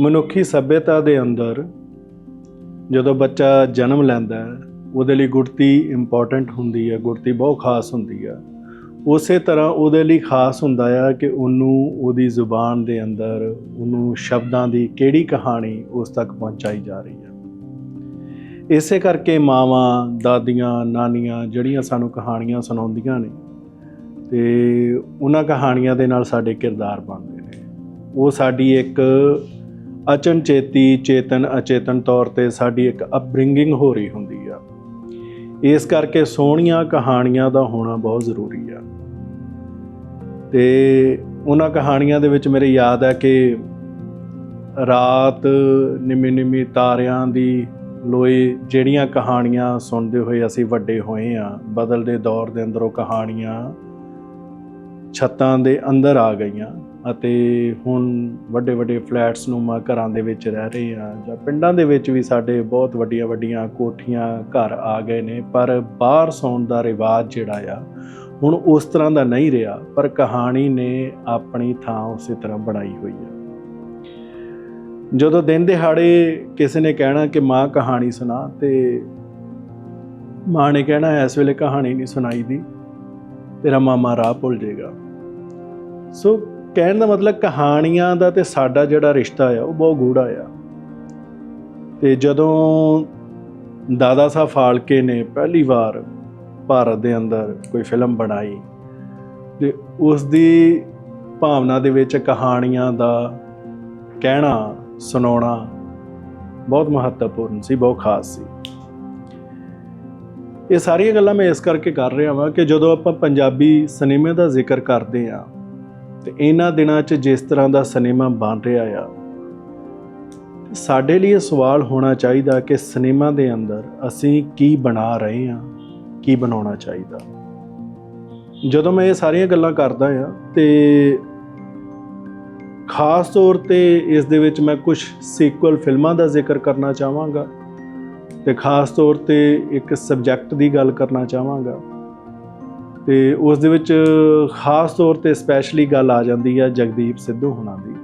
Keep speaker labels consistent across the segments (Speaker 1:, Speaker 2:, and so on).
Speaker 1: ਮਨੁੱਖੀ ਸਭਿਅਤਾ ਦੇ ਅੰਦਰ ਜਦੋਂ ਬੱਚਾ ਜਨਮ ਲੈਂਦਾ ਹੈ, ਉਹਦੇ ਲਈ ਗੁੜਤੀ ਇੰਪੋਰਟੈਂਟ ਹੁੰਦੀ ਹੈ ਗੁੜਤੀ ਬਹੁਤ ਖਾਸ ਹੁੰਦੀ ਹੈ ਉਸੇ ਤਰ੍ਹਾਂ ਉਹਦੇ ਲਈ ਖਾਸ ਹੁੰਦਾ ਆ ਕਿ ਉਹਨੂੰ ਉਹਦੀ ਜ਼ੁਬਾਨ ਦੇ ਅੰਦਰ, ਉਹਨੂੰ ਸ਼ਬਦਾਂ ਦੀ ਕਿਹੜੀ ਕਹਾਣੀ ਉਸ ਤੱਕ ਪਹੁੰਚਾਈ ਜਾ ਰਹੀ ਹੈ। ਇਸੇ ਕਰਕੇ ਮਾਵਾਂ, ਦਾਦੀਆਂ, ਨਾਨੀਆਂ ਜਿਹੜੀਆਂ ਸਾਨੂੰ ਕਹਾਣੀਆਂ ਸੁਣਾਉਂਦੀਆਂ ਨੇ ਤੇ ਉਹਨਾਂ ਕਹਾਣੀਆਂ ਦੇ ਨਾਲ ਸਾਡੇ ਕਿਰਦਾਰ ਬਣਦੇ ਨੇ। ਉਹ ਸਾਡੀ ਇੱਕ ਅਚਨਚੇਤੀ ਚੇਤਨ ਅਚੇਤਨ ਤੌਰ ਤੇ ਸਾਡੀ ਇੱਕ ਅਪਬ੍ਰਿੰਗਿੰਗ ਹੋ ਰਹੀ ਹੁੰਦੀ ਆ। ਇਸ ਕਰਕੇ ਸੋਹਣੀਆਂ ਕਹਾਣੀਆਂ ਦਾ ਹੋਣਾ ਬਹੁਤ ਜ਼ਰੂਰੀ ਆ। ਤੇ ਉਹਨਾਂ ਕਹਾਣੀਆਂ ਦੇ ਵਿੱਚ ਮੇਰੇ ਯਾਦ ਹੈ ਕਿ ਰਾਤ ਨਿਮੀ ਨਿਮੀ ਤਾਰਿਆਂ ਦੀ ਲੋਏ ਜਿਹੜੀਆਂ ਕਹਾਣੀਆਂ ਸੁਣਦੇ ਹੋਏ ਅਸੀਂ ਵੱਡੇ ਹੋਏ ਆ, ਬਦਲਦੇ ਦੌਰ ਦੇ ਅੰਦਰ ਉਹ ਕਹਾਣੀਆਂ ਛੱਤਾਂ ਦੇ ਅੰਦਰ ਆ ਗਈਆਂ। ਅਤੇ ਹੁਣ ਵੱਡੇ ਵੱਡੇ ਫਲੈਟਸ ਨੂਮਾ ਘਰਾਂ ਦੇ ਵਿੱਚ ਰਹਿ ਰਹੇ ਆ ਜਾਂ ਪਿੰਡਾਂ ਦੇ ਵਿੱਚ ਵੀ ਸਾਡੇ ਬਹੁਤ ਵੱਡੀਆਂ ਵੱਡੀਆਂ ਕੋਠੀਆਂ ਘਰ ਆ ਗਏ ਨੇ, ਪਰ ਬਾਹਰ ਸੌਣ ਦਾ ਰਿਵਾਜ ਜਿਹੜਾ ਆ, ਹੁਣ ਉਸ ਤਰ੍ਹਾਂ ਦਾ ਨਹੀਂ ਰਿਹਾ, ਪਰ ਕਹਾਣੀ ਨੇ ਆਪਣੀ ਥਾਂ ਉਸੇ ਤਰ੍ਹਾਂ ਬਣਾਈ ਹੋਈ ਹੈ ਜਦੋਂ ਦਿਨ ਦਿਹਾੜੇ ਕਿਸੇ ਨੇ ਕਹਿਣਾ ਕਿ ਮਾਂ ਕਹਾਣੀ ਸੁਣਾ, ਤੇ ਮਾਂ ਨੇ ਕਹਿਣਾ, ਇਸ ਵੇਲੇ ਕਹਾਣੀ ਨਹੀਂ ਸੁਣਾਈ ਦੀ, ਤੇਰਾ ਮਾਮਾ ਰਾਹ ਭੁੱਲ ਜਾਏਗਾ। ਸੋ ਕਹਿਣ ਦਾ ਮਤਲਬ ਕਹਾਣੀਆਂ ਦਾ ਤੇ ਸਾਡਾ ਜਿਹੜਾ ਰਿਸ਼ਤਾ ਆ, ਉਹ ਬਹੁਤ ਗੂੜਾ ਆ। ਤੇ ਜਦੋਂ ਦਾਦਾ ਸਾਹਿਬ ਫਾਲਕੇ ਨੇ ਪਹਿਲੀ ਵਾਰ ਭਾਰਤ ਦੇ ਅੰਦਰ ਕੋਈ ਫਿਲਮ ਬਣਾਈ, ਤੇ ਉਸ ਦੀ ਭਾਵਨਾ ਦੇ ਵਿੱਚ ਕਹਾਣੀਆਂ ਦਾ ਕਹਿਣਾ, ਸੁਣਾਉਣਾ ਬਹੁਤ ਮਹੱਤਵਪੂਰਨ ਸੀ, ਬਹੁਤ ਖਾਸ ਸੀ। ਇਹ ਸਾਰੀਆਂ ਗੱਲਾਂ ਮੈਂ ਇਸ ਕਰਕੇ ਕਰ ਰਿਹਾ ਹਾਂ ਕਿ ਜਦੋਂ ਆਪਾਂ ਪੰਜਾਬੀ ਸਿਨੇਮੇ ਦਾ ਜ਼ਿਕਰ ਕਰਦੇ ਆ ਤੇ ਇਹਨਾਂ ਦਿਨਾਂ 'ਚ ਜਿਸ ਤਰ੍ਹਾਂ ਦਾ ਸਿਨੇਮਾ ਬਣ ਰਿਹਾ ਆ, ਸਾਡੇ ਲਈ ਇਹ ਸਵਾਲ ਹੋਣਾ ਚਾਹੀਦਾ ਕਿ ਸਿਨੇਮਾ ਦੇ ਅੰਦਰ ਅਸੀਂ ਕੀ ਬਣਾ ਰਹੇ ਹਾਂ, ਕੀ ਬਣਾਉਣਾ ਚਾਹੀਦਾ। ਜਦੋਂ ਮੈਂ ਇਹ ਸਾਰੀਆਂ ਗੱਲਾਂ ਕਰਦਾ ਆ ਤੇ ਖਾਸ ਤੌਰ ਤੇ ਇਸ ਦੇ ਵਿੱਚ ਮੈਂ ਕੁਝ ਸੀਕੁਅਲ ਫਿਲਮਾਂ ਦਾ ਜ਼ਿਕਰ ਕਰਨਾ ਚਾਹਾਂਗਾ ਤੇ ਖਾਸ ਤੌਰ ਤੇ ਇੱਕ ਸਬਜੈਕਟ ਦੀ ਗੱਲ ਕਰਨਾ ਚਾਹਾਂਗਾ। ਤੇ ਉਸ ਦੇ ਵਿੱਚ ਖਾਸ ਤੌਰ ਤੇ ਸਪੈਸ਼ਲੀ ਗੱਲ ਆ ਜਾਂਦੀ ਹੈ ਜਗਦੀਪ ਸਿੱਧੂ ਹੁਣਾਂ ਦੀ,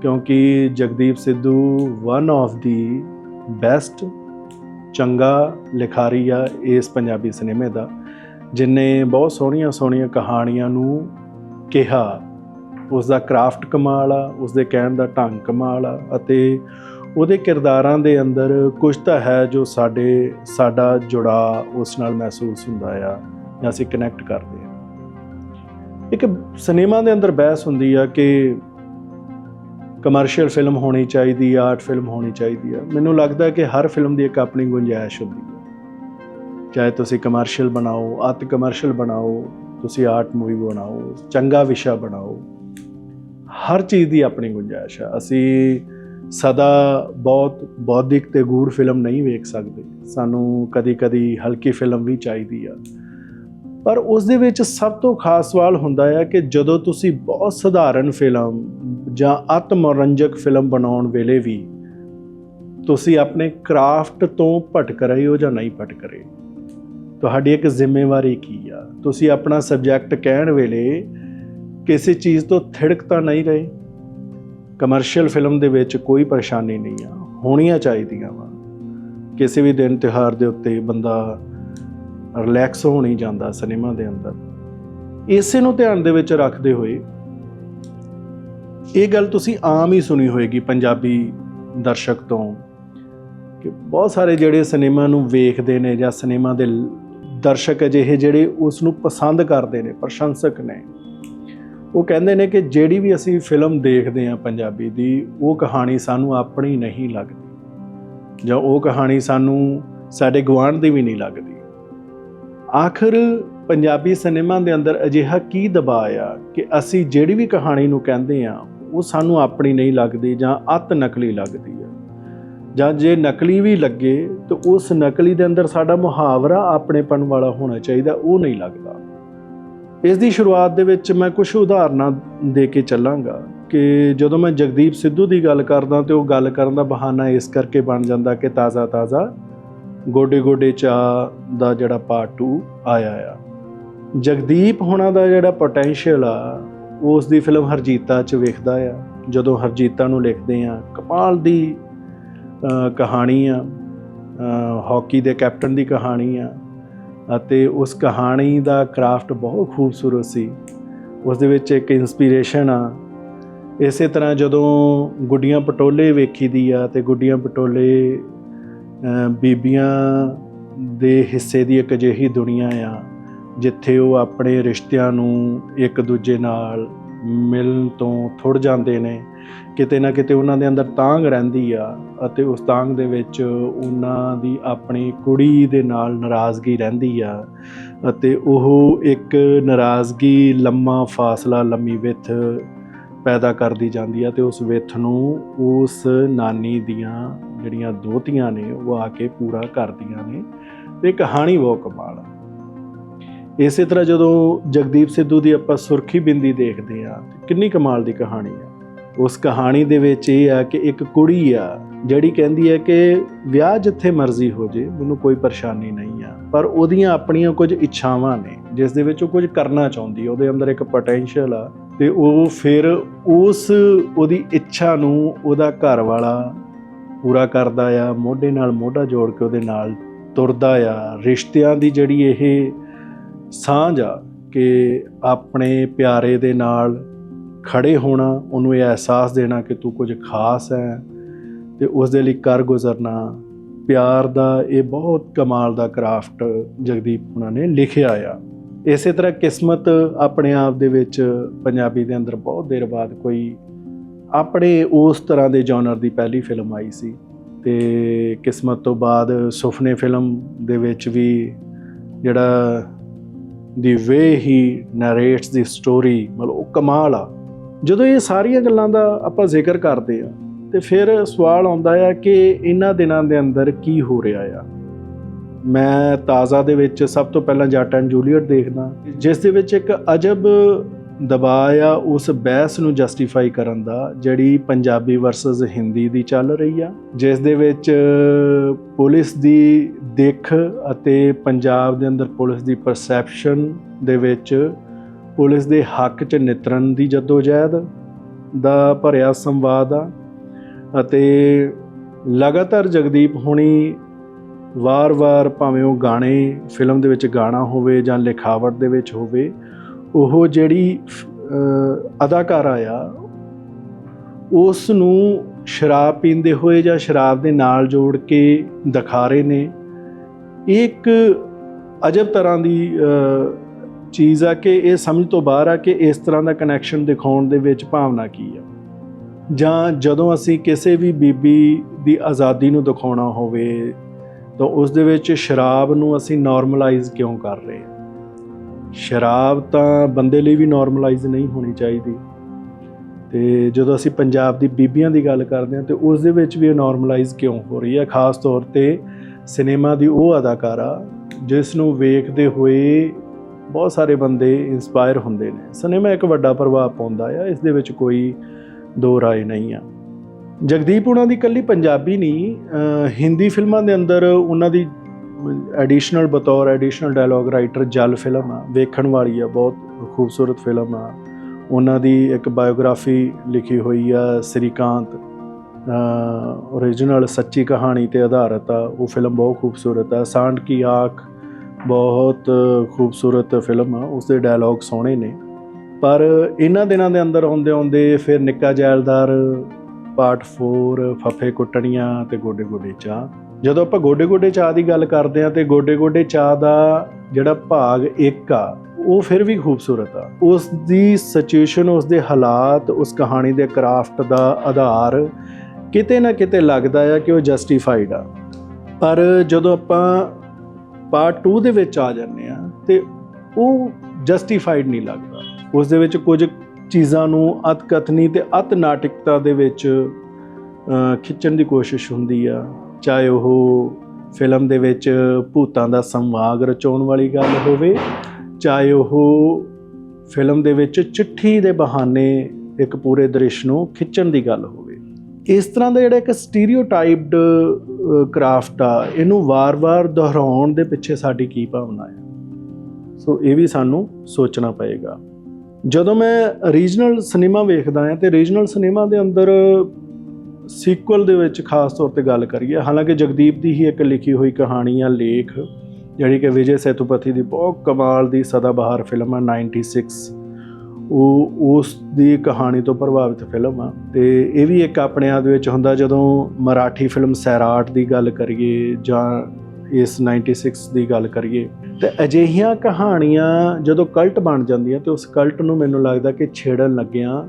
Speaker 1: ਕਿਉਂਕਿ Jagdeep Sidhu one of the best ਚੰਗਾ ਲਿਖਾਰੀ ਆ ਇਸ ਪੰਜਾਬੀ ਸਿਨੇਮੇ ਦਾ, ਜਿਨੇ ਬਹੁਤ ਸੋਹਣੀਆਂ ਸੋਹਣੀਆਂ ਕਹਾਣੀਆਂ ਨੂੰ ਕਿਹਾ। ਉਸ ਦਾ ਕਰਾਫਟ ਕਮਾਲ ਆ, ਉਸ ਦੇ ਕਹਿਣ ਦਾ ਢੰਗ ਕਮਾਲ ਆ, ਅਤੇ ਉਹਦੇ ਕਿਰਦਾਰਾਂ ਦੇ ਅੰਦਰ ਕੁਝ ਤਾਂ ਹੈ ਜੋ ਸਾਡੇ, ਸਾਡਾ ਜੁੜਾ ਉਸ ਨਾਲ ਮਹਿਸੂਸ ਹੁੰਦਾ ਆ। ਜਾਂ ਅਸੀਂ ਕਨੈਕਟ ਕਰਦੇ ਹਾਂ। ਇੱਕ ਸਿਨੇਮਾ ਦੇ ਅੰਦਰ ਬਹਿਸ ਹੁੰਦੀ ਆ ਕਿ ਕਮਰਸ਼ੀਅਲ ਫਿਲਮ ਹੋਣੀ ਚਾਹੀਦੀ ਆ ਆਰਟ ਫਿਲਮ ਹੋਣੀ ਚਾਹੀਦੀ ਆ। ਮੈਨੂੰ ਲੱਗਦਾ ਕਿ ਹਰ ਫਿਲਮ ਦੀ ਇੱਕ ਆਪਣੀ ਗੁੰਜਾਇਸ਼ ਹੁੰਦੀ ਹੈ ਚਾਹੇ ਤੁਸੀਂ ਕਮਰਸ਼ੀਅਲ ਬਣਾਓ, ਅਤ ਕਮਰਸ਼ੀਅਲ ਬਣਾਓ, ਤੁਸੀਂ ਆਰਟ ਮੂਵੀ ਬਣਾਓ, ਚੰਗਾ ਵਿਸ਼ਾ ਬਣਾਓ, ਹਰ ਚੀਜ਼ ਦੀ ਆਪਣੀ ਗੁੰਜਾਇਸ਼ ਆ। ਅਸੀਂ ਸਦਾ ਬਹੁਤ ਬੌਧਿਕ ਤੇ ਗੂੜ ਫਿਲਮ ਨਹੀਂ ਵੇਖ ਸਕਦੇ। ਸਾਨੂੰ ਕਦੀ-ਕਦੀ ਹਲਕੀ ਫਿਲਮ ਵੀ ਚਾਹੀਦੀ ਆ। ਪਰ ਉਸ ਦੇ ਵਿੱਚ ਸਭ ਤੋਂ ਖਾਸ ਸਵਾਲ ਹੁੰਦਾ ਹੈ ਕਿ ਜਦੋਂ ਤੁਸੀਂ ਬਹੁਤ ਸਧਾਰਨ ਫਿਲਮ ਜਾਂ ਅਤ ਮਨੋਰੰਜਕ ਫਿਲਮ ਬਣਾਉਣ ਵੇਲੇ ਵੀ ਤੁਸੀਂ ਆਪਣੇ ਕਰਾਫਟ ਤੋਂ ਭਟਕ ਰਹੇ ਹੋ ਜਾਂ ਨਹੀਂ ਭਟਕ ਰਹੇ? ਤੁਹਾਡੀ ਇੱਕ ਜ਼ਿੰਮੇਵਾਰੀ ਕੀ ਆ? ਤੁਸੀਂ ਆਪਣਾ ਸਬਜੈਕਟ ਕਹਿਣ ਵੇਲੇ ਕਿਸੇ ਚੀਜ਼ ਤੋਂ ਥਿੜਕ ਤਾਂ ਨਹੀਂ ਰਹੇ? ਕਮਰਸ਼ੀਅਲ ਫਿਲਮ ਦੇ ਵਿੱਚ ਕੋਈ ਪਰੇਸ਼ਾਨੀ ਨਹੀਂ ਆ। ਹੋਣੀਆਂ ਚਾਹੀਦੀਆਂ ਵਾ। ਕਿਸੇ ਵੀ ਦਿਨ ਤਿਉਹਾਰ ਦੇ ਉੱਤੇ ਬੰਦਾ ਰਿਲੈਕਸ ਹੋ ਨਹੀਂ ਜਾਂਦਾ ਸਿਨੇਮਾ ਦੇ ਅੰਦਰ। ਇਸੇ ਨੂੰ ਧਿਆਨ ਦੇ ਵਿੱਚ ਰੱਖਦੇ ਹੋਏ ਇਹ ਗੱਲ ਤੁਸੀਂ ਆਮ ਹੀ ਸੁਣੀ ਹੋਏਗੀ ਪੰਜਾਬੀ ਦਰਸ਼ਕ ਤੋਂ ਕਿ ਬਹੁਤ ਸਾਰੇ ਜਿਹੜੇ ਸਿਨੇਮਾ ਨੂੰ ਵੇਖਦੇ ਨੇ ਜਾਂ ਸਿਨੇਮਾ ਦੇ ਦਰਸ਼ਕ ਅਜਿਹੇ ਜਿਹੜੇ ਉਸ ਨੂੰ ਪਸੰਦ ਕਰਦੇ ਨੇ, ਪ੍ਰਸ਼ੰਸਕ ਨੇ, ਉਹ ਕਹਿੰਦੇ ਨੇ ਕਿ ਜਿਹੜੀ ਵੀ ਅਸੀਂ ਫਿਲਮ ਦੇਖਦੇ ਹਾਂ ਪੰਜਾਬੀ ਦੀ, ਉਹ ਕਹਾਣੀ ਸਾਨੂੰ ਆਪਣੀ ਨਹੀਂ ਲੱਗਦੀ। ਜਾਂ ਉਹ ਕਹਾਣੀ ਸਾਨੂੰ ਸਾਡੇ ਗਵਾਂਢ ਦੀ ਵੀ ਨਹੀਂ ਲੱਗਦੀ। ਆਖਰ ਪੰਜਾਬੀ ਸਿਨੇਮਾ ਦੇ ਅੰਦਰ ਅਜਿਹਾ ਕੀ ਦਬਾਅ ਆ ਕਿ ਅਸੀਂ ਜਿਹੜੀ ਵੀ ਕਹਾਣੀ ਨੂੰ ਕਹਿੰਦੇ ਆ, ਉਹ ਸਾਨੂੰ ਆਪਣੀ ਨਹੀਂ ਲੱਗਦੀ ਜਾਂ ਅਤ ਨਕਲੀ ਲੱਗਦੀ ਆ। ਜਾਂ ਜੇ ਨਕਲੀ ਵੀ ਲੱਗੇ, ਤਾਂ ਉਸ ਨਕਲੀ ਦੇ ਅੰਦਰ ਸਾਡਾ ਮੁਹਾਵਰਾ ਆਪਣੇਪਨ ਵਾਲਾ ਹੋਣਾ ਚਾਹੀਦਾ, ਉਹ ਨਹੀਂ ਲੱਗਦਾ। ਇਸ ਦੀ ਸ਼ੁਰੂਆਤ ਦੇ ਵਿੱਚ ਮੈਂ ਕੁਝ ਉਦਾਹਰਨਾਂ ਦੇ ਕੇ ਚੱਲਾਂਗਾ ਕਿ ਜਦੋਂ ਮੈਂ ਜਗਦੀਪ ਸਿੱਧੂ ਦੀ ਗੱਲ ਕਰਦਾ ਤੇ ਉਹ ਗੱਲ ਕਰਨ ਦਾ ਬਹਾਨਾ ਇਸ ਕਰਕੇ ਬਣ ਜਾਂਦਾ ਕਿ ਤਾਜ਼ਾ ਤਾਜ਼ਾ ਗੋਡੇ ਗੋਡੇ ਚਾ ਦਾ ਜਿਹੜਾ ਪਾਰਟ 2 ਆਇਆ ਆ। ਜਗਦੀਪ ਹੋਣਾ ਦਾ ਜਿਹੜਾ ਪੋਟੈਂਸ਼ੀਅਲ ਆ ਉਸ ਦੀ ਫਿਲਮ ਹਰਜੀਤਾ ਚ ਵੇਖਦਾ ਆ। ਜਦੋਂ ਹਰਜੀਤਾ ਨੂੰ ਲਿਖਦੇ ਆ ਕਮਾਲ ਦੀ ਕਹਾਣੀ ਆ। ਅ, ਹਾਕੀ ਦੇ ਕੈਪਟਨ ਦੀ ਕਹਾਣੀ ਆ। ਅਤੇ ਉਸ ਕਹਾਣੀ ਦਾ ਕਰਾਫਟ ਬਹੁਤ ਖੂਬਸੂਰਤ ਸੀ। ਉਸ ਦੇ ਵਿੱਚ ਇੱਕ ਇਨਸਪੀਰੇਸ਼ਨ ਆ। ਇਸੇ ਤਰ੍ਹਾਂ ਜਦੋਂ ਗੁੱਡੀਆਂ ਪਟੋਲੇ ਵੇਖੀ ਦੀ ਆ ਤੇ ਗੁੱਡੀਆਂ ਪਟੋਲੇ ਬੀਬੀਆਂ ਦੇ ਹਿੱਸੇ ਦੀ ਇੱਕ ਅਜਿਹੀ ਦੁਨੀਆ ਆ, ਜਿੱਥੇ ਉਹ ਆਪਣੇ ਰਿਸ਼ਤਿਆਂ ਨੂੰ ਇੱਕ ਦੂਜੇ ਨਾਲ ਮਿਲਣ ਤੋਂ ਥੁੜ ਜਾਂਦੇ ਨੇ। ਕਿਤੇ ਨਾ ਕਿਤੇ ਉਹਨਾਂ ਦੇ ਅੰਦਰ ਤਾਂਗ ਰਹਿੰਦੀ ਆ ਅਤੇ ਉਸ ਤਾਂਗ ਦੇ ਵਿੱਚ ਉਹਨਾਂ ਦੀ ਆਪਣੀ ਕੁੜੀ ਦੇ ਨਾਲ ਨਾਰਾਜ਼ਗੀ ਰਹਿੰਦੀ ਆ ਅਤੇ ਉਹ ਇੱਕ ਨਾਰਾਜ਼ਗੀ ਲੰਮਾ ਫਾਸਲਾ ਲੰਮੀ ਵਿੱਥ ਪੈਦਾ ਕਰਦੀ ਜਾਂਦੀ ਆ ਤੇ ਉਸ ਵਿੱਥ ਨੂੰ ਉਸ ਨਾਨੀ ਦੀਆਂ ਜਿਹੜੀਆਂ ਦੋਤੀਆਂ ਨੇ, ਉਹ ਆ ਕੇ ਪੂਰਾ ਕਰਦੀਆਂ ਨੇ ਤੇ ਕਹਾਣੀ ਬਹੁਤ ਕਮਾਲ ਆ। ਇਸੇ ਤਰ੍ਹਾਂ ਜਦੋਂ ਜਗਦੀਪ ਸਿੱਧੂ ਦੀ ਆਪਾਂ ਸੁਰਖੀ ਬਿੰਦੀ ਦੇਖਦੇ ਆ ਕਿੰਨੀ ਕਮਾਲ ਦੀ ਕਹਾਣੀ ਆ। ਉਸ ਕਹਾਣੀ ਦੇ ਵਿੱਚ ਇਹ ਆ ਕਿ ਇੱਕ ਕੁੜੀ ਆ, ਜਿਹੜੀ ਕਹਿੰਦੀ ਹੈ ਕਿ ਵਿਆਹ ਜਿੱਥੇ ਮਰਜ਼ੀ ਹੋ ਜੇ, ਮੈਨੂੰ ਕੋਈ ਪਰੇਸ਼ਾਨੀ ਨਹੀਂ ਆ, ਪਰ ਉਹਦੀਆਂ ਆਪਣੀਆਂ ਕੁਝ ਇੱਛਾਵਾਂ ਨੇ, ਜਿਸ ਦੇ ਵਿੱਚ ਉਹ ਕੁਝ ਕਰਨਾ ਚਾਹੁੰਦੀ ਹੈ ਉਹਦੇ ਅੰਦਰ ਇੱਕ ਪੋਟੈਂਸ਼ੀਅਲ ਆ ਤੇ ਉਹ ਫਿਰ ਉਸ ਉਹਦੀ ਇੱਛਾ ਨੂੰ ਉਹਦਾ ਘਰ ਵਾਲਾ ਪੂਰਾ ਕਰਦਾ ਆ, ਮੋਢੇ ਨਾਲ ਮੋਢਾ ਜੋੜ ਕੇ ਉਹਦੇ ਨਾਲ ਤੁਰਦਾ ਆ। ਰਿਸ਼ਤਿਆਂ ਦੀ ਜਿਹੜੀ ਇਹ ਸਾਂਝ ਆ ਕਿ ਆਪਣੇ ਪਿਆਰੇ ਦੇ ਨਾਲ ਖੜੇ ਹੋਣਾ, ਉਹਨੂੰ ਇਹ ਅਹਿਸਾਸ ਦੇਣਾ ਕਿ ਤੂੰ ਕੁਝ ਖਾਸ ਹੈ ਤੇ ਉਸ ਦੇ ਲਈ ਕਰ ਗੁਜ਼ਰਨਾ। ਪਿਆਰ ਦਾ ਇਹ ਬਹੁਤ ਕਮਾਲ ਦਾ ਕਰਾਫਟ ਜਗਦੀਪ ਉਹਨਾਂ ਨੇ ਲਿਖਿਆ ਆ। ਇਸੇ ਤਰ੍ਹਾਂ ਕਿਸਮਤ ਆਪਣੇ ਆਪ ਦੇ ਵਿੱਚ ਪੰਜਾਬੀ ਦੇ ਅੰਦਰ ਬਹੁਤ ਦੇਰ ਬਾਅਦ ਕੋਈ ਆਪਣੇ ਉਸ ਤਰ੍ਹਾਂ ਦੇ ਜਨਰ ਦੀ ਪਹਿਲੀ ਫਿਲਮ ਆਈ ਸੀ ਤੇ ਕਿਸਮਤ ਤੋਂ ਬਾਅਦ ਸੁਪਨੇ ਫਿਲਮ ਦੇ ਵਿੱਚ ਵੀ ਜਿਹੜਾ ਦੀ ਵੇ ਹੀ ਨਰੇਟਸ ਦੀ ਸਟੋਰੀ ਮਤਲਬ ਉਹ ਕਮਾਲ ਆ। ਜਦੋਂ ਇਹ ਸਾਰੀਆਂ ਗੱਲਾਂ ਦਾ ਆਪਾਂ ਜ਼ਿਕਰ ਕਰਦੇ ਆ, ਤੇ ਫਿਰ ਸਵਾਲ ਆਉਂਦਾ ਆ ਕਿ ਇਹਨਾਂ ਦਿਨਾਂ ਦੇ ਅੰਦਰ ਕੀ ਹੋ ਰਿਹਾ ਆ। ਮੈਂ ਤਾਜ਼ਾ ਦੇ ਵਿੱਚ ਸਭ ਤੋਂ ਪਹਿਲਾਂ ਜੱਟ ਐਂਡ ਜੂਲੀਅਟ ਦੇਖਦਾ, ਜਿਸ ਦੇ ਵਿੱਚ ਇੱਕ ਅਜਬ ਦਬਾਅ ਆ, ਉਸ ਬਹਿਸ ਨੂੰ ਜਸਟੀਫਾਈ ਕਰਨ ਦਾ, ਜਿਹੜੀ ਪੰਜਾਬੀ ਵਰਸਸ ਹਿੰਦੀ ਦੀ ਚੱਲ ਰਹੀ ਆ, ਜਿਸ ਦੇ ਵਿੱਚ ਪੁਲਿਸ ਦੀ ਦਿੱਖ ਅਤੇ ਪੰਜਾਬ ਦੇ ਅੰਦਰ ਪੁਲਿਸ ਦੀ ਪਰਸੈਪਸ਼ਨ ਦੇ ਵਿੱਚ ਪੁਲਿਸ ਦੇ ਹੱਕ 'ਚ ਨਿਤਰਨ ਦੀ ਜਦੋਜਹਿਦ ਦਾ ਭਰਿਆ ਸੰਵਾਦ ਆ, ਅਤੇ ਲਗਾਤਾਰ ਜਗਦੀਪ ਹੋਣੀ ਵਾਰ-ਵਾਰ ਭਾਵੇਂ ਉਹ ਗਾਣੇ ਫਿਲਮ ਦੇ ਵਿੱਚ ਗਾਣਾ ਹੋਵੇ ਜਾਂ ਲਿਖਾਵਟ ਦੇ ਵਿੱਚ ਹੋਵੇ ਉਹ ਜਿਹੜੀ ਅਦਾਕਾਰਾ ਆ ਉਸ ਨੂੰ ਸ਼ਰਾਬ ਪੀਂਦੇ ਹੋਏ ਜਾਂ ਸ਼ਰਾਬ ਦੇ ਨਾਲ ਜੋੜ ਕੇ ਦਿਖਾ ਰਹੇ ਨੇ। ਇਹ ਇੱਕ ਅਜਬ ਤਰ੍ਹਾਂ ਦੀ ਚੀਜ਼ ਆ ਕਿ ਇਹ ਸਮਝ ਤੋਂ ਬਾਹਰ ਆ ਕਿ ਇਸ ਤਰ੍ਹਾਂ ਦਾ ਕਨੈਕਸ਼ਨ ਦਿਖਾਉਣ ਦੇ ਵਿੱਚ ਭਾਵਨਾ ਕੀ ਆ। ਜਾਂ ਜਦੋਂ ਅਸੀਂ ਕਿਸੇ ਵੀ ਬੀਬੀ ਦੀ ਆਜ਼ਾਦੀ ਨੂੰ ਦਿਖਾਉਣਾ ਹੋਵੇ, ਤਾਂ ਉਸ ਦੇ ਵਿੱਚ ਸ਼ਰਾਬ ਨੂੰ ਅਸੀਂ ਨਾਰਮਲਾਈਜ਼ ਕਿਉਂ ਕਰ ਰਹੇ ਹਾਂ ਸ਼ਰਾਬ ਤਾਂ ਬੰਦੇ ਲਈ ਵੀ ਨਾਰਮਲਾਈਜ਼ ਨਹੀਂ ਹੋਣੀ ਚਾਹੀਦੀ। ਤੇ ਜਦੋਂ ਅਸੀਂ ਪੰਜਾਬ ਦੀ ਬੀਬੀਆਂ ਦੀ ਗੱਲ ਕਰਦੇ ਹਾਂ, ਤੇ ਉਸ ਦੇ ਵਿੱਚ ਵੀ ਇਹ ਨਾਰਮਲਾਈਜ਼ ਕਿਉਂ ਹੋ ਰਹੀ ਹੈ? ਖਾਸ ਤੌਰ ਤੇ ਸਿਨੇਮਾ ਦੀ ਉਹ ਅਦਾਕਾਰਾ, ਜਿਸ ਨੂੰ ਵੇਖਦੇ ਹੋਏ ਬਹੁਤ ਸਾਰੇ ਬੰਦੇ ਇਨਸਪਾਇਰ ਹੁੰਦੇ ਨੇ। ਸਿਨੇਮਾ ਇੱਕ ਵੱਡਾ ਪ੍ਰਭਾਵ ਪਾਉਂਦਾ ਆ, ਇਸ ਦੇ ਵਿੱਚ ਕੋਈ ਦੋ ਰਾਏ ਨਹੀਂ ਆ। ਜਗਦੀਪ ਉਹਨਾਂ ਦੀ ਕੱਲੀ ਪੰਜਾਬੀ ਨਹੀਂ ਹਿੰਦੀ ਫਿਲਮਾਂ ਦੇ ਅੰਦਰ ਉਹਨਾਂ ਦੀ ਐਡੀਸ਼ਨਲ ਬਤੌਰ ਐਡੀਸ਼ਨਲ ਡਾਇਲੌਗ ਰਾਈਟਰ ਜਲ ਫਿਲਮ ਆ, ਵੇਖਣ ਵਾਲੀ ਆ, ਬਹੁਤ ਖੂਬਸੂਰਤ ਫਿਲਮ ਆ। ਉਹਨਾਂ ਦੀ ਇੱਕ ਬਾਇਓਗ੍ਰਾਫੀ ਲਿਖੀ ਹੋਈ ਆ, ਸ੍ਰੀਕਾਂਤ ਓਰੀਜਨਲ ਸੱਚੀ ਕਹਾਣੀ ਤੇ ਆਧਾਰਿਤ ਆ। ਉਹ ਫਿਲਮ ਬਹੁਤ ਖੂਬਸੂਰਤ ਆ। ਸਾਂਡ ਕੀ ਆਖ, ਬਹੁਤ ਖੂਬਸੂਰਤ ਫਿਲਮ ਆ। ਉਸ ਦੇ ਡਾਇਲੌਗ ਸੋਹਣੇ ਨੇ। ਪਰ ਇਹਨਾਂ ਦਿਨਾਂ ਦੇ ਅੰਦਰ ਆਉਂਦੇ ਆਉਂਦੇ ਫਿਰ ਨਿੱਕਾ ਜੈਲਦਾਰ ਪਾਰਟ 4 ਫਫੇ ਕੁੱਟਣੀਆਂ ਤੇ ਗੋਡੇ ਗੋਡੇ ਚਾਹ। ਜਦੋਂ ਆਪਾਂ ਗੋਡੇ ਗੋਡੇ ਚਾਹ ਦੀ ਗੱਲ ਕਰਦੇ ਆ ਤੇ ਗੋਡੇ ਗੋਡੇ ਚਾਹ ਦਾ ਜਿਹੜਾ ਭਾਗ 1 ਆ, ਉਹ ਫਿਰ ਵੀ ਖੂਬਸੂਰਤ ਆ। ਉਸ ਦੀ ਸਿਚੁਏਸ਼ਨ ਉਸ ਦੇ ਹਾਲਾਤ, ਉਸ ਕਹਾਣੀ ਦੇ ਕਰਾਫਟ ਦਾ ਆਧਾਰ ਕਿਤੇ ਨਾ ਕਿਤੇ ਲੱਗਦਾ ਆ ਕਿ ਉਹ ਜਸਟੀਫਾਈਡ ਆ। ਪਰ ਜਦੋਂ ਆਪਾਂ ਪਾਰਟ 2 ਦੇ ਵਿੱਚ ਆ ਜਾਂਦੇ ਆ ਤੇ ਉਹ ਜਸਟੀਫਾਈਡ ਨਹੀਂ ਲੱਗਦਾ। ਉਸ ਦੇ ਵਿੱਚ ਕੁਝ ਚੀਜ਼ਾਂ ਨੂੰ ਅਤਕਥਨੀ ਤੇ ਅਤ ਨਾਟਕਤਾ ਦੇ ਵਿੱਚ ਖਿੱਚਣ ਦੀ ਕੋਸ਼ਿਸ਼ ਹੁੰਦੀ ਆ। ਚਾਹੇ ਉਹ ਫਿਲਮ ਦੇ ਵਿੱਚ ਭੂਤਾਂ ਦਾ ਸੰਵਾਗ ਰਚਾਉਣ ਵਾਲੀ ਗੱਲ ਹੋਵੇ, ਚਾਹੇ ਉਹ ਫਿਲਮ ਦੇ ਵਿੱਚ ਚਿੱਠੀ ਦੇ ਬਹਾਨੇ ਇੱਕ ਪੂਰੇ ਦ੍ਰਿਸ਼ ਨੂੰ ਖਿੱਚਣ ਦੀ ਗੱਲ ਹੋਵੇ। ਇਸ ਤਰ੍ਹਾਂ ਦਾ ਜਿਹੜਾ ਇੱਕ ਸਟੀਰੀਓਟਾਈਪਡ ਕਰਾਫਟ ਆ, ਇਹਨੂੰ ਵਾਰ-ਵਾਰ ਦੁਹਰਾਉਣ ਦੇ ਪਿੱਛੇ ਸਾਡੀ ਕੀ ਭਾਵਨਾ ਹੈ ਸੋ ਇਹ ਵੀ ਸਾਨੂੰ ਸੋਚਣਾ ਪਏਗਾ। ਜਦੋਂ ਮੈਂ ਰੀਜਨਲ ਸਿਨੇਮਾ ਵੇਖਦਾ ਹਾਂ ਤੇ ਰੀਜਨਲ ਸਿਨੇਮਾ ਦੇ ਅੰਦਰ ਸੀਕੁਅਲ ਦੇ ਵਿੱਚ ਖਾਸ ਤੌਰ ਤੇ ਗੱਲ ਕਰੀਏ, ਹਾਲਾਂਕਿ ਜਗਦੀਪ ਦੀ ਹੀ ਇੱਕ ਲਿਖੀ ਹੋਈ ਕਹਾਣੀ ਆ ਲੇਖ, ਜਿਹੜੀ ਕਿ ਵਿਜੇ ਸੇਤੂਪਤੀ ਦੀ ਬਹੁਤ ਕਮਾਲ ਦੀ ਸਦਾਬਹਾਰ ਫਿਲਮ ਆ 96 ਉਹ, ਉਸ ਦੀ ਕਹਾਣੀ ਤੋਂ ਪ੍ਰਭਾਵਿਤ ਫਿਲਮ ਆ, ਤੇ ਇਹ ਵੀ ਇੱਕ ਆਪਣੇ ਆਪ ਦੇ ਵਿੱਚ ਹੁੰਦਾ ਜਦੋਂ ਮਰਾਠੀ ਫਿਲਮ ਸੈਰਾਟ ਦੀ ਗੱਲ ਕਰੀਏ ਜਾਂ ਇਸ 96 ਦੀ ਗੱਲ ਕਰੀਏ, ਤੇ ਅਜਿਹੀਆਂ ਕਹਾਣੀਆਂ ਜਦੋਂ ਕਲਟ ਬਣ ਜਾਂਦੀਆਂ ਤੇ ਉਸ ਕਲਟ ਨੂੰ ਮੈਨੂੰ ਲੱਗਦਾ ਕਿ ਛੇੜਨ ਲੱਗਿਆਂ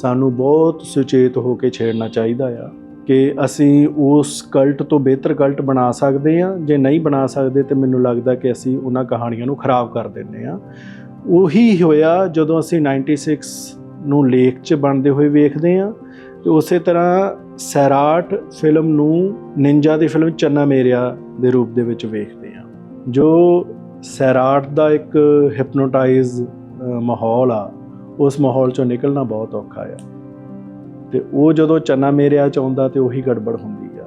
Speaker 1: ਸਾਨੂੰ ਬਹੁਤ ਸੁਚੇਤ ਹੋ ਕੇ ਛੇੜਨਾ ਚਾਹੀਦਾ ਆ ਕਿ ਅਸੀਂ ਉਸ ਕਲਟ ਤੋਂ ਬਿਹਤਰ ਕਲਟ ਬਣਾ ਸਕਦੇ ਹਾਂ, ਜੇ ਨਹੀਂ ਬਣਾ ਸਕਦੇ ਤੇ ਮੈਨੂੰ ਲੱਗਦਾ ਕਿ ਅਸੀਂ ਉਹਨਾਂ ਕਹਾਣੀਆਂ ਨੂੰ ਖਰਾਬ ਕਰ ਦਿੰਦੇ ਹਾਂ। ਉਹੀ ਹੋਇਆ ਜਦੋਂ ਅਸੀਂ 96 ਨੂੰ ਲੇਖ 'ਚ ਬਣਦੇ ਹੋਏ ਵੇਖਦੇ ਹਾਂ ਤੇ ਉਸੇ ਤਰ੍ਹਾਂ ਸੈਰਾਟ ਫਿਲਮ ਨੂੰ ਨਿੰਜਾ ਦੀ ਫਿਲਮ ਚੰਨਾ ਮੇਰਿਆ ਦੇ ਰੂਪ ਦੇ ਵਿੱਚ ਵੇਖਦੇ ਹਾਂ। ਜੋ ਸੈਰਾਟ ਦਾ ਇੱਕ ਹਿਪਨੋਟਾਈਜ਼ ਮਾਹੌਲ ਆ ਉਸ ਮਾਹੌਲ ਚੋਂ ਨਿਕਲਣਾ ਬਹੁਤ ਔਖਾ ਆ। ਤੇ ਉਹ ਜਦੋਂ ਚੰਨਾ ਮੇਰਿਆ ਚ ਆਉਂਦਾ ਤੇ ਉਹੀ ਗੜਬੜ ਹੁੰਦੀ ਆ।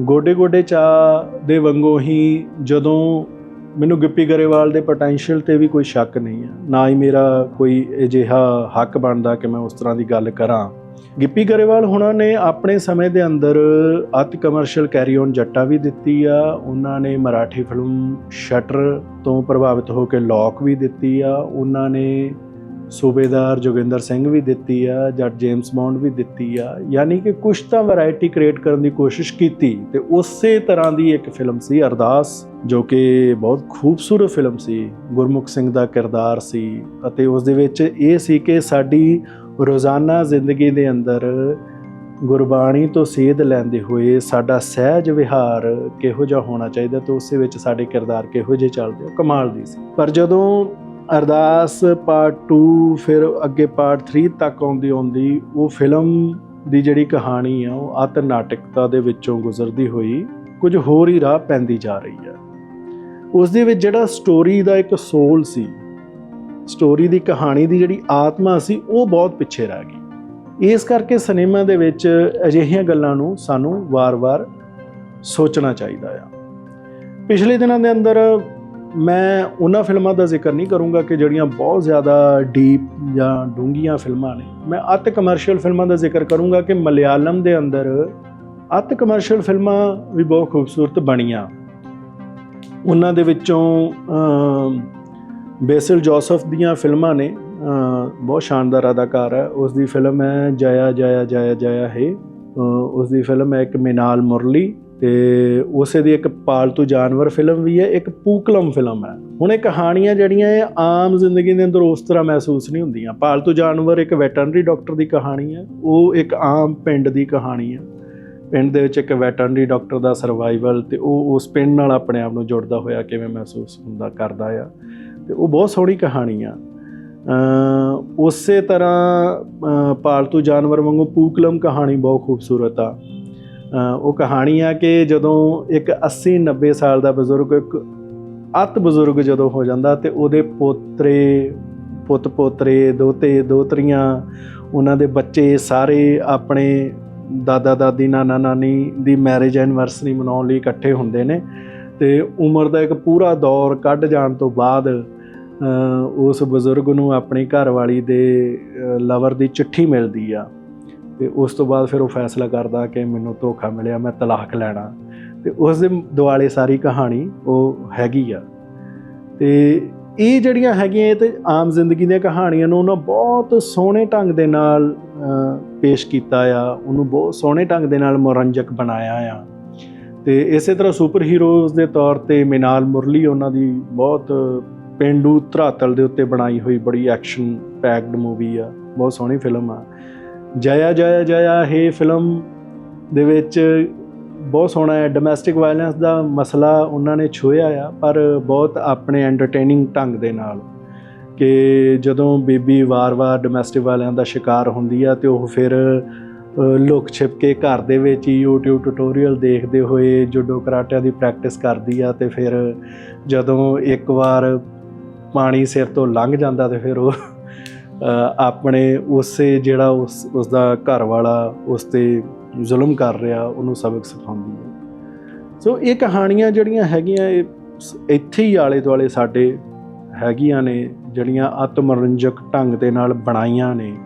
Speaker 1: ਗੋਡੇ ਗੋਡੇ ਚਾ ਦੇ ਵਾਂਗੂ ਹੀ ਜਦੋਂ ਮੈਨੂੰ ਗਿੱਪੀ ਗਰੇਵਾਲ ਦੇ ਪੋਟੈਂਸ਼ੀਅਲ ਤੇ ਵੀ ਕੋਈ ਸ਼ੱਕ ਨਹੀਂ ਆ, ਨਾ ਹੀ ਮੇਰਾ ਕੋਈ ਅਜਿਹਾ ਹੱਕ ਬਣਦਾ ਕਿ ਮੈਂ ਉਸ ਤਰ੍ਹਾਂ ਦੀ ਗੱਲ ਕਰਾਂ। ਗਿੱਪੀ ਗਰੇਵਾਲ ਹੁਣਾਂ ਨੇ ਆਪਣੇ ਸਮੇਂ ਦੇ ਅੰਦਰ ਅਤ ਕਮਰਸ਼ੀਅਲ ਕੈਰੀ ਔਨ ਜੱਟਾ ਵੀ ਦਿੱਤੀ ਆ, ਉਹਨਾਂ ਨੇ ਮਰਾਠੀ ਫਿਲਮ ਸ਼ਟਰ ਤੋਂ ਪ੍ਰਭਾਵਿਤ ਹੋ ਕੇ ਲੌਕ ਵੀ ਦਿੱਤੀ ਆ, ਉਹਨਾਂ ਨੇ ਸੂਬੇਦਾਰ ਜੋਗਿੰਦਰ ਸਿੰਘ ਵੀ ਦਿੱਤੀ ਆ ਜੱਟ ਜੇਮਸ ਬੌਂਡ ਵੀ ਦਿੱਤੀ ਆ, ਯਾਨੀ ਕਿ ਕੁਝ ਤਾਂ ਵੈਰਾਈਟੀ ਕ੍ਰੀਏਟ ਕਰਨ ਦੀ ਕੋਸ਼ਿਸ਼ ਕੀਤੀ ਤੇ ਉਸੇ ਤਰ੍ਹਾਂ ਦੀ ਇੱਕ ਫਿਲਮ ਸੀ ਅਰਦਾਸ, ਜੋ ਕਿ ਬਹੁਤ ਖੂਬਸੂਰਤ ਫਿਲਮ ਸੀ, ਗੁਰਮੁਖ ਸਿੰਘ ਦਾ ਕਿਰਦਾਰ ਸੀ ਅਤੇ ਉਸ ਦੇ ਵਿੱਚ ਇਹ ਸੀ ਕਿ ਸਾਡੀ ਰੋਜ਼ਾਨਾ ਜ਼ਿੰਦਗੀ ਦੇ ਅੰਦਰ ਗੁਰਬਾਣੀ ਤੋਂ ਸੇਧ ਲੈਂਦੇ ਹੋਏ ਸਾਡਾ ਸਹਿਜ ਵਿਹਾਰ ਕਿਹੋ ਜਿਹਾ ਹੋਣਾ ਚਾਹੀਦਾ ਤੇ ਉਸੇ ਵਿੱਚ ਸਾਡੇ ਕਿਰਦਾਰ ਕਿਹੋ ਜਿਹੇ ਚੱਲਦੇ ਉਹ ਕਮਾਲ ਦੀ ਸੀ। ਪਰ ਜਦੋਂ ਅਰਦਾਸ ਪਾਰਟ 2 ਫਿਰ ਅੱਗੇ ਪਾਰਟ 3 ਤੱਕ ਆਉਂਦੀ ਆਉਂਦੀ ਉਹ ਫਿਲਮ ਦੀ ਜਿਹੜੀ ਕਹਾਣੀ ਆ, ਉਹ ਅਤ ਨਾਟਕਤਾ ਦੇ ਵਿੱਚੋਂ ਗੁਜ਼ਰਦੀ ਹੋਈ, ਕੁਝ ਹੋਰ ਹੀ ਰਾਹ ਪੈਂਦੀ ਜਾ ਰਹੀ ਆ। ਉਸ ਦੇ ਵਿੱਚ ਜਿਹੜਾ ਸਟੋਰੀ ਦਾ ਇੱਕ ਸੋਲ ਸੀ ਸਟੋਰੀ ਦੀ ਕਹਾਣੀ ਦੀ ਜਿਹੜੀ ਆਤਮਾ ਸੀ, ਉਹ ਬਹੁਤ ਪਿੱਛੇ ਰਹਿ ਗਈ। ਇਸ ਕਰਕੇ ਸਿਨੇਮਾ ਦੇ ਵਿੱਚ ਅਜਿਹੀਆਂ ਗੱਲਾਂ ਨੂੰ ਸਾਨੂੰ ਵਾਰ-ਵਾਰ ਸੋਚਣਾ ਚਾਹੀਦਾ ਆ। ਪਿਛਲੇ ਦਿਨਾਂ ਦੇ ਅੰਦਰ ਮੈਂ ਉਹਨਾਂ ਫਿਲਮਾਂ ਦਾ ਜ਼ਿਕਰ ਨਹੀਂ ਕਰੂੰਗਾ ਕਿ ਜਿਹੜੀਆਂ ਬਹੁਤ ਜ਼ਿਆਦਾ ਡੀਪ ਜਾਂ ਡੂੰਘੀਆਂ ਫਿਲਮਾਂ ਨੇ। ਮੈਂ ਅਤ ਕਮਰਸ਼ੀਅਲ ਫਿਲਮਾਂ ਦਾ ਜ਼ਿਕਰ ਕਰੂੰਗਾ ਕਿ ਮਲਿਆਲਮ ਦੇ ਅੰਦਰ ਅਤ ਕਮਰਸ਼ੀਅਲ ਫਿਲਮਾਂ ਵੀ ਬਹੁਤ ਖੂਬਸੂਰਤ ਬਣੀਆਂ। ਉਹਨਾਂ ਦੇ ਵਿੱਚੋਂ ਬੇਸਿਲ ਜੋਸਫ ਦੀਆਂ ਫਿਲਮਾਂ ਨੇ। ਬਹੁਤ ਸ਼ਾਨਦਾਰ ਅਦਾਕਾਰ ਹੈ। ਉਸ ਦੀ ਫਿਲਮ ਹੈ ਜਇਆ ਜਇਆ ਜਇਆ ਜਇਆ ਹੈ। ਅਮ, ਉਸ ਦੀ ਫਿਲਮ ਹੈ ਇੱਕ ਮਿਨਾਲ ਮੁਰਲੀ। ਤੇ ਉਸੇ ਦੀ ਇੱਕ ਪਾਲਤੂ ਜਾਨਵਰ ਫਿਲਮ ਵੀ ਹੈ, ਇੱਕ ਪੂਕਲਮ ਫਿਲਮ ਹੈ। ਹੁਣ ਇਹ ਕਹਾਣੀਆਂ ਜਿਹੜੀਆਂ ਇਹ ਆਮ ਜ਼ਿੰਦਗੀ ਦੇ ਅੰਦਰ ਉਸ ਤਰ੍ਹਾਂ ਮਹਿਸੂਸ ਨਹੀਂ ਹੁੰਦੀਆਂ। ਪਾਲਤੂ ਜਾਨਵਰ ਇੱਕ ਵੈਟਰਨਰੀ ਡਾਕਟਰ ਦੀ ਕਹਾਣੀ ਹੈ, ਉਹ ਇੱਕ ਆਮ ਪਿੰਡ ਦੀ ਕਹਾਣੀ ਹੈ। ਪਿੰਡ ਦੇ ਵਿੱਚ ਇੱਕ ਵੈਟਰਨਰੀ ਡਾਕਟਰ ਦਾ ਸਰਵਾਈਵਲ ਤੇ ਉਹ ਉਸ ਪਿੰਡ ਨਾਲ ਆਪਣੇ ਆਪ ਨੂੰ ਜੁੜਦਾ ਹੋਇਆ ਕਿਵੇਂ ਮਹਿਸੂਸ ਹੁੰਦਾ, ਕਰਦਾ ਆ। ਤੇ ਉਹ ਬਹੁਤ ਸੋਹਣੀ ਕਹਾਣੀ ਆ। ਉਸੇ ਤਰ੍ਹਾਂ ਪਾਲਤੂ ਜਾਨਵਰ ਵਾਂਗੂ ਪੂਕਲਮ ਕਹਾਣੀ ਬਹੁਤ ਖੂਬਸੂਰਤ ਆ। ਉਹ ਕਹਾਣੀ ਆ ਕਿ ਜਦੋਂ ਇੱਕ 80 90 ਸਾਲ ਦਾ ਬਜ਼ੁਰਗ, ਇੱਕ ਅਤ ਬਜ਼ੁਰਗ ਜਦੋਂ ਹੋ ਜਾਂਦਾ ਤੇ ਉਹਦੇ ਪੋਤਰੇ, ਪੁੱਤ ਪੋਤਰੇ, ਦੋਤੇ, ਦੋਤਰੀਆਂ, ਉਹਨਾਂ ਦੇ ਬੱਚੇ ਸਾਰੇ ਆਪਣੇ ਦਾਦਾ, ਦਾਦੀ, ਨਾਨਾ, ਨਾਨੀ ਦੀ ਮੈਰਿਜ ਐਨਵਰਸਰੀ ਮਨਾਉਣ ਲਈ ਇਕੱਠੇ ਹੁੰਦੇ ਨੇ ਤੇ ਉਮਰ ਦਾ ਇੱਕ ਪੂਰਾ ਦੌਰ ਕੱਢ ਜਾਣ ਤੋਂ ਬਾਅਦ ਉਸ ਬਜ਼ੁਰਗ ਨੂੰ ਆਪਣੀ ਘਰਵਾਲੀ ਦੇ ਲਵਰ ਦੀ ਚਿੱਠੀ ਮਿਲਦੀ ਆ। ਤੇ ਉਸ ਤੋਂ ਬਾਅਦ ਫਿਰ ਉਹ ਫੈਸਲਾ ਕਰਦਾ ਕਿ ਮੈਨੂੰ ਧੋਖਾ ਮਿਲਿਆ, ਮੈਂ ਤਲਾਕ ਲੈਣਾ। ਤੇ ਉਸ ਦੇ ਦੁਆਲੇ ਸਾਰੀ ਕਹਾਣੀ ਉਹ ਹੈਗੀ ਆ। ਤੇ ਇਹ ਜਿਹੜੀਆਂ ਹੈਗੀਆਂ, ਇਹ ਤੇ ਆਮ ਜ਼ਿੰਦਗੀ ਦੀਆਂ ਕਹਾਣੀਆਂ ਨੂੰ ਉਹਨਾਂ ਬਹੁਤ ਸੋਹਣੇ ਢੰਗ ਦੇ ਨਾਲ ਪੇਸ਼ ਕੀਤਾ ਆ। ਉਹਨੂੰ ਬਹੁਤ ਸੋਹਣੇ ਢੰਗ ਦੇ ਨਾਲ ਮਨੋਰੰਜਕ ਬਣਾਇਆ ਆ। ਤੇ ਇਸੇ ਤਰ੍ਹਾਂ ਸੁਪਰ ਹੀਰੋਜ਼ ਦੇ ਤੌਰ ਤੇ ਮਿਨਾਲ ਮੁਰਲੀ ਉਹਨਾਂ ਦੀ ਬਹੁਤ ਪਿੰਡੂ ਧਰਾਤਲ ਦੇ ਉੱਤੇ ਬਣਾਈ ਹੋਈ ਬੜੀ ਐਕਸ਼ਨ ਪੈਕਡ ਮੂਵੀ ਆ। ਬਹੁਤ ਸੋਹਣੀ ਫਿਲਮ ਆ। ਜਇਆ ਜਇਆ ਜਇਆ ਇਹ ਫਿਲਮ ਦੇ ਵਿੱਚ ਬਹੁਤ ਸੋਹਣਾ ਹੈ। ਡੋਮੈਸਟਿਕ ਵਾਇਲੈਂਸ ਦਾ ਮਸਲਾ ਉਹਨਾਂ ਨੇ ਛੋਇਆ ਆ ਪਰ ਬਹੁਤ ਆਪਣੇ ਐਂਟਰਟੇਨਿੰਗ ਢੰਗ ਦੇ ਨਾਲ ਕਿ ਜਦੋਂ ਬੀਬੀ ਵਾਰ-ਵਾਰ ਡੋਮੈਸਟਿਕ ਵਾਇਲੈਂਸ ਦਾ ਸ਼ਿਕਾਰ ਹੁੰਦੀ ਆ ਤੇ ਉਹ ਫਿਰ ਅ, ਲੁਕ ਛਿਪ ਕੇ ਘਰ ਦੇ ਵਿੱਚ ਹੀ YouTube ਟਿਊਟੋਰੀਅਲ ਦੇਖਦੇ ਹੋਏ ਜੁਡੋ ਕਰਾਟਿਆਂ ਦੀ ਪ੍ਰੈਕਟਿਸ ਕਰਦੀ ਆ ਤੇ ਫਿਰ ਜਦੋਂ ਇੱਕ ਵਾਰ ਪਾਣੀ ਸਿਰ ਤੋਂ ਲੰਘ ਜਾਂਦਾ ਤੇ ਫਿਰ ਉਹ ਆਪਣੇ ਉਸੇ ਜਿਹੜਾ ਉਸ ਉਸ ਦਾ ਘਰ ਵਾਲਾ ਉਸ ਤੇ ਜ਼ੁਲਮ ਕਰ ਰਿਹਾ, ਉਹਨੂੰ ਸਬਕ ਸਿਖਾਉਂਦੀ ਹੈ। ਸੋ ਇਹ ਕਹਾਣੀਆਂ ਜਿਹੜੀਆਂ ਹੈਗੀਆਂ, ਇਹ ਸ- ਇੱਥੇ ਹੀ ਆਲੇ ਦੁਆਲੇ ਸਾਡੇ ਹੈਗੀਆਂ ਨੇ, ਜਿਹੜੀਆਂ ਆਤਮਰੰਜਕ ਢੰਗ ਦੇ ਨਾਲ ਬਣਾਈਆਂ ਨੇ।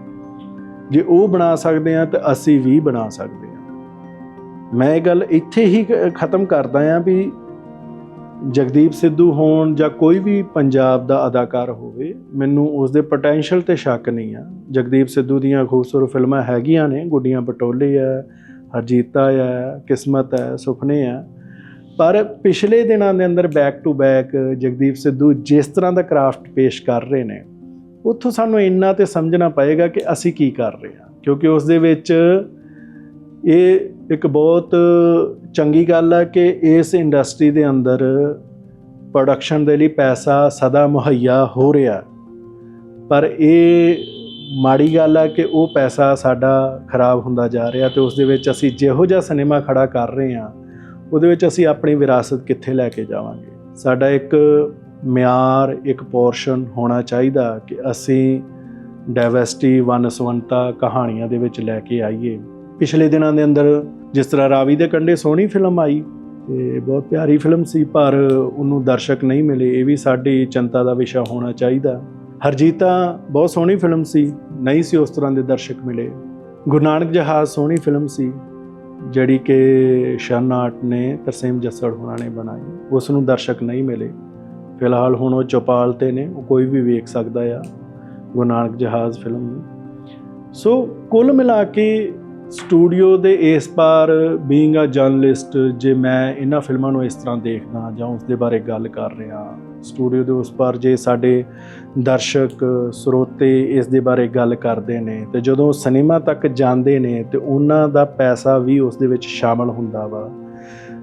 Speaker 1: ਜੇ ਉਹ ਬਣਾ ਸਕਦੇ ਆ ਤਾਂ ਅਸੀਂ ਵੀ ਬਣਾ ਸਕਦੇ ਆ ਮੈਂ ਇਹ ਗੱਲ ਇੱਥੇ ਹੀ ਖ- ਖਤਮ ਕਰਦਾ ਆ ਵੀ ਜਗਦੀਪ ਸਿੱਧੂ ਹੋਣ ਜਾਂ ਕੋਈ ਵੀ ਪੰਜਾਬ ਦਾ ਅਦਾਕਾਰ ਹੋਵੇ, ਮੈਨੂੰ ਉਸ ਦੇ ਪੋਟੈਂਸ਼ੀਅਲ ਤੇ ਸ਼ੱਕ ਨਹੀਂ ਆ। ਜਗਦੀਪ ਸਿੱਧੂ ਦੀਆਂ ਖੂਬਸੂਰਤ ਫਿਲਮਾਂ ਹੈਗੀਆਂ ਨੇ, ਗੁੱਡੀਆਂ ਪਟੋਲੇ ਆ, ਹਰਜੀਤਾ ਆ, ਕਿਸਮਤ ਹੈ ਸੁਪਨੇ ਆ। ਪਰ ਪਿਛਲੇ ਦਿਨਾਂ ਦੇ ਅੰਦਰ back to back Jagdeep Sidhu ਜਿਸ ਤਰ੍ਹਾਂ ਦਾ ਕਰਾਫਟ ਪੇਸ਼ ਕਰ ਰਹੇ ਨੇ, ਉੱਥੋਂ ਸਾਨੂੰ ਇੰਨਾ ਤੇ ਸਮਝਣਾ ਪਏਗਾ ਕਿ ਅਸੀਂ ਕੀ ਕਰ ਰਹੇ ਹਾਂ। ਕਿਉਂਕਿ ਉਸ ਦੇ ਵਿੱਚ ਇਹ ਇੱਕ ਬਹੁਤ ਚੰਗੀ ਗੱਲ ਹੈ ਕਿ ਇਸ ਇੰਡਸਟਰੀ ਦੇ ਅੰਦਰ ਪ੍ਰੋਡਕਸ਼ਨ ਦੇ ਲਈ ਪੈਸਾ ਸਦਾ ਮੁਹੱਈਆ ਹੋ ਰਿਹਾ ਪਰ ਇਹ ਮਾੜੀ ਗੱਲ ਹੈ ਕਿ ਉਹ ਪੈਸਾ ਸਾਡਾ ਖਰਾਬ ਹੁੰਦਾ ਜਾ ਰਿਹਾ ਤੇ ਉਸ ਦੇ ਵਿੱਚ ਅਸੀਂ ਜਿਹੋ ਜਿਹਾ ਸਿਨੇਮਾ ਖੜਾ ਕਰ ਰਹੇ ਹਾਂ, ਉਹਦੇ ਵਿੱਚ ਅਸੀਂ ਆਪਣੀ ਵਿਰਾਸਤ ਕਿੱਥੇ ਲੈ ਕੇ ਜਾਵਾਂਗੇ? ਸਾਡਾ ਇੱਕ ਮਿਆਰ, ਇੱਕ ਪੋਰਸ਼ਨ ਹੋਣਾ ਚਾਹੀਦਾ ਕਿ ਅਸੀਂ ਡਾਈਵਰਸਿਟੀ ਵਨਸਵੰਤਾ ਕਹਾਣੀਆਂ ਦੇ ਵਿੱਚ ਲੈ ਕੇ ਆਈਏ। ਪਿਛਲੇ ਦਿਨਾਂ ਦੇ ਅੰਦਰ ਜਿਸ ਤਰ੍ਹਾਂ ਰਾਵੀ ਦੇ ਕੰਢੇ ਸੋਹਣੀ ਫਿਲਮ ਆਈ ਤੇ ਬਹੁਤ ਪਿਆਰੀ ਫਿਲਮ ਸੀ, ਪਰ ਉਹਨੂੰ ਦਰਸ਼ਕ ਨਹੀਂ ਮਿਲੇ। ਇਹ ਵੀ ਸਾਡੀ ਚਿੰਤਾ ਦਾ ਵਿਸ਼ਾ ਹੋਣਾ ਚਾਹੀਦਾ। ਹਰਜੀਤਾ ਬਹੁਤ ਸੋਹਣੀ ਫਿਲਮ ਸੀ, ਨਹੀਂ ਸੀ ਉਸ ਤਰ੍ਹਾਂ ਦੇ ਦਰਸ਼ਕ ਮਿਲੇ। ਗੁਰੂ ਨਾਨਕ ਜਹਾਜ਼ ਸੋਹਣੀ ਫਿਲਮ ਸੀ, ਜਿਹੜੀ ਕਿ ਸ਼ਰਨਾਟ ਨੇ, ਤਰਸੇਮ ਜੱਸੜ ਹੋਣਾ ਨੇ ਬਣਾਈ। ਉਸ ਨੂੰ ਦਰਸ਼ਕ ਨਹੀਂ ਮਿਲੇ। ਫਿਲਹਾਲ ਹੁਣ ਉਹ ਚੌਪਾਲ ਤੇ ਨੇ, ਉਹ ਕੋਈ ਵੀ ਵੇਖ ਸਕਦਾ ਆ, ਗੁਰੂ ਨਾਨਕ ਜਹਾਜ਼ ਫਿਲਮ ਨੂੰ। ਸੋ ਕੁੱਲ ਮਿਲਾ ਕੇ ਸਟੂਡੀਓ ਦੇ ਇਸ ਪਾਰ ਬੀਇੰਗ ਅ ਜਰਨਲਿਸਟ ਜੇ ਮੈਂ ਇਹਨਾਂ ਫਿਲਮਾਂ ਨੂੰ ਇਸ ਤਰ੍ਹਾਂ ਦੇਖਦਾ ਜਾਂ ਉਸ ਦੇ ਬਾਰੇ ਗੱਲ ਕਰ ਰਿਹਾ, ਸਟੂਡੀਓ ਦੇ ਉਸ ਪਾਰ ਜੇ ਸਾਡੇ ਦਰਸ਼ਕ, ਸਰੋਤੇ ਇਸ ਦੇ ਬਾਰੇ ਗੱਲ ਕਰਦੇ ਨੇ, ਤੇ ਜਦੋਂ ਸਿਨੇਮਾ ਤੱਕ ਜਾਂਦੇ ਨੇ, ਤੇ ਉਹਨਾਂ ਦਾ ਪੈਸਾ ਵੀ ਉਸ ਦੇ ਵਿੱਚ ਸ਼ਾਮਲ ਹੁੰਦਾ ਵਾ।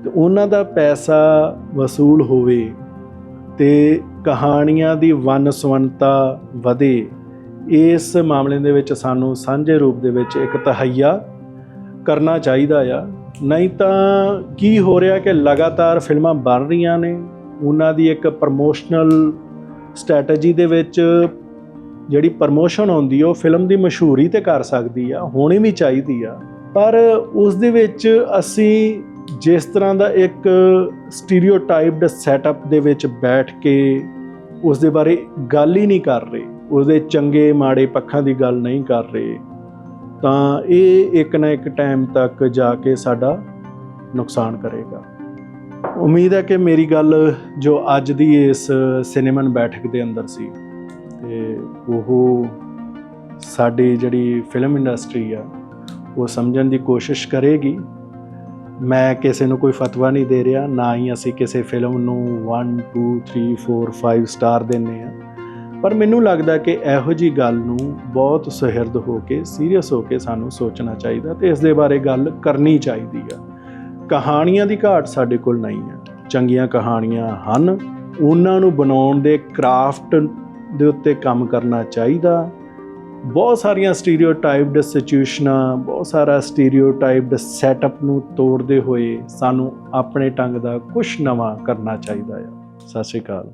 Speaker 1: ਤੇ ਉਹਨਾਂ ਦਾ ਪੈਸਾ ਵਸੂਲ ਹੋਵੇ, ਤੇ ਕਹਾਣੀਆਂ ਦੀ ਵੰਨਸਵੰਤਾ ਵਧੇ, ਇਸ ਮਾਮਲੇ ਦੇ ਵਿੱਚ ਸਾਨੂੰ ਸਾਂਝੇ ਰੂਪ ਦੇ ਵਿੱਚ ਇੱਕ ਤਹਈਆ ਕਰਨਾ ਚਾਹੀਦਾ ਆ। ਨਹੀਂ ਤਾਂ ਕੀ ਹੋ ਰਿਹਾ ਕਿ ਲਗਾਤਾਰ ਫਿਲਮਾਂ ਬਣ ਰਹੀਆਂ ਨੇ। ਉਹਨਾਂ ਦੀ ਇੱਕ ਪ੍ਰਮੋਸ਼ਨਲ ਸਟ੍ਰੈਟਜੀ ਦੇ ਵਿੱਚ ਜਿਹੜੀ ਪ੍ਰਮੋਸ਼ਨ ਆਉਂਦੀ ਉਹ ਫਿਲਮ ਦੀ ਮਸ਼ਹੂਰੀ ਤੇ ਕਰ ਸਕਦੀ ਆ, ਹੋਣੀ ਵੀ ਚਾਹੀਦੀ ਆ। ਪਰ ਉਸ ਦੇ ਵਿੱਚ ਅਸੀਂ ਜਿਸ ਤਰ੍ਹਾਂ ਦਾ ਇੱਕ ਸਟੀਰੀਓਟਾਈਪਡ ਸੈਟਅਪ ਦੇ ਵਿੱਚ ਬੈਠ ਕੇ ਉਸ ਦੇ ਬਾਰੇ ਗੱਲ ਹੀ ਨਹੀਂ ਕਰ ਰਹੇ। ਉਹਦੇ ਚੰਗੇ ਮਾੜੇ ਪੱਖਾਂ ਦੀ ਗੱਲ ਨਹੀਂ ਕਰ ਰਹੇ। ਤਾਂ ਇਹ ਇੱਕ ਨਾ ਇੱਕ ਟਾਈਮ ਤੱਕ ਜਾ ਕੇ ਸਾਡਾ ਨੁਕਸਾਨ ਕਰੇਗਾ। ਉਮੀਦ ਹੈ ਕਿ ਮੇਰੀ ਗੱਲ ਜੋ ਅੱਜ ਦੀ ਇਸ ਸਿਨੇਮਨ ਬੈਠਕ ਦੇ ਅੰਦਰ ਸੀ ਤੇ ਉਹ ਸਾਡੀ ਜਿਹੜੀ ਫਿਲਮ ਇੰਡਸਟਰੀ ਆ, ਉਹ ਸਮਝਣ ਦੀ ਕੋਸ਼ਿਸ਼ ਕਰੇਗੀ। ਮੈਂ ਕਿਸੇ ਨੂੰ ਕੋਈ ਫਤਵਾ ਨਹੀਂ ਦੇ ਰਿਹਾ, ਨਾ ਹੀ ਅਸੀਂ ਕਿਸੇ ਫਿਲਮ ਨੂੰ 1 2 3 4 5 ਸਟਾਰ ਦਿੰਨੇ ਆ ਪਰ ਮੈਨੂੰ ਲੱਗਦਾ ਕਿ ਇਹੋ ਜੀ ਗੱਲ ਨੂੰ ਬਹੁਤ ਸੁਹਿਰਦ ਹੋ ਕੇ ਸੀਰੀਅਸ ਹੋ ਕੇ ਸਾਨੂੰ ਸੋਚਣਾ ਚਾਹੀਦਾ ਤੇ ਇਸ ਦੇ ਬਾਰੇ ਗੱਲ ਕਰਨੀ ਚਾਹੀਦੀ ਆ। ਕਹਾਣੀਆਂ ਦੀ ਘਾਟ ਸਾਡੇ ਕੋਲ ਨਹੀਂ ਹੈ ਚੰਗੀਆਂ ਕਹਾਣੀਆਂ ਹਨ। ਉਹਨਾਂ ਨੂੰ ਬਣਾਉਣ ਦੇ ਕਰਾਫਟ ਦੇ ਉੱਤੇ ਕੰਮ ਕਰਨਾ ਚਾਹੀਦਾ। ਬਹੁਤ ਸਾਰੀਆਂ ਸਟੀਰੀਓਟਾਈਪਡ ਸਿਚੁਏਸ਼ਨਾਂ ਬਹੁਤ ਸਾਰਾ ਸਟੀਰੀਓਟਾਈਪਡ ਸੈਟਅਪ ਨੂੰ ਤੋੜਦੇ ਹੋਏ ਸਾਨੂੰ ਆਪਣੇ ਢੰਗ ਦਾ ਕੁਝ ਨਵਾਂ ਕਰਨਾ ਚਾਹੀਦਾ ਆ। ਸਤਿ ਸ਼੍ਰੀ ਅਕਾਲ।